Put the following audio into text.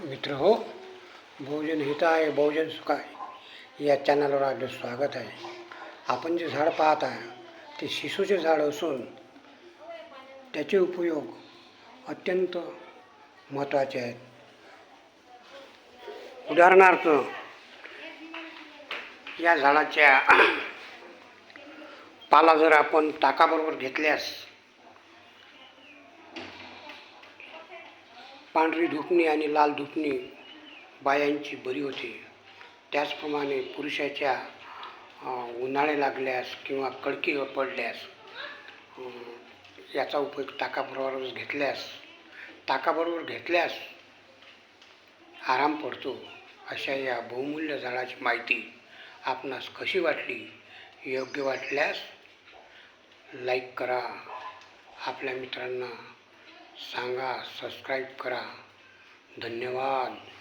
मित्र हो बहुजन हिताय बहुजन सुखाय. या चॅनलवर आपलं स्वागत आहे. आपण जे झाड पाहत आहे ते शिसूचे झाड असून त्याचे उपयोग अत्यंत महत्त्वाचे आहेत. उदाहरणार्थ या झाडाच्या पाला जर आपण ताकाबरोबर घेतल्यास पांढरी धुपणी आणि लाल धुपणी बायांची बरी होते. त्याचप्रमाणे पुरुषाच्या उन्हाळे लागल्यास किंवा कडकी पडल्यास याचा उपयोग ताकाबरोबर घेतल्यास ताकाबरोबर घेतल्यास आराम पडतो अशा या बहुमूल्य झाडाची माहिती आपणास कशी वाटली योग्य वाटल्यास लाईक करा. आपल्या मित्रांना सांगा सबस्क्राईब करा. धन्यवाद.